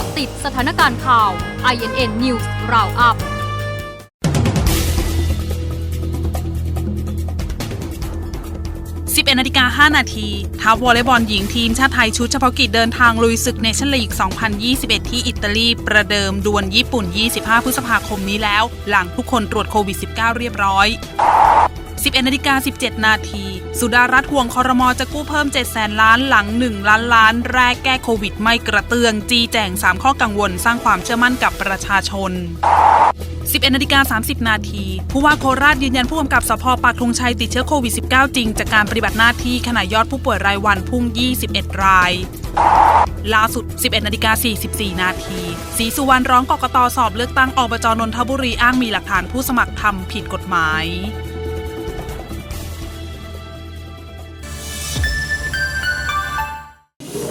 าะติดสถานการณ์ข่าว INN News Roundup 11นาฬิกา5นาทีทัพวอลเลย์บอลหญิงทีมชาติไทยชุดเฉพาะกิจเดินทางลุยศึกเนชั่นลีก 2021 ที่อิตาลีประเดิมดวลญี่ปุ่น 25 พฤษภาคมนี้แล้ว หลังทุกคนตรวจโควิด -19 เรียบร้อย 11นาฬิกา17 นาที สุดารัตห่วงคอรมอจะกู้เพิ่ม7แสนล้านหลัง 1 ล้านล้านแรกแก้โควิดไม่กระเตือง จีแจง 3 ข้อกังวล สร้างความเชื่อมั่นกับประชาชน 11นาฬิกา30 นาที ผู้ว่าโคราชยืนยันผู้กำกับสพปากธงชัยติดเชื้อโควิด -19 จริง จากการปฏิบัติหน้าที่ขณะยอดผู้ป่วยรายวันพุ่ง 21 รายล่าสุด 11นาฬิกา44 นาทีศรีสุวรรณร้องกกตสอบเลือกตั้งอบจนนทบุรีอ้างมีหลักฐานผู้สมัครทำผิดกฎหมาย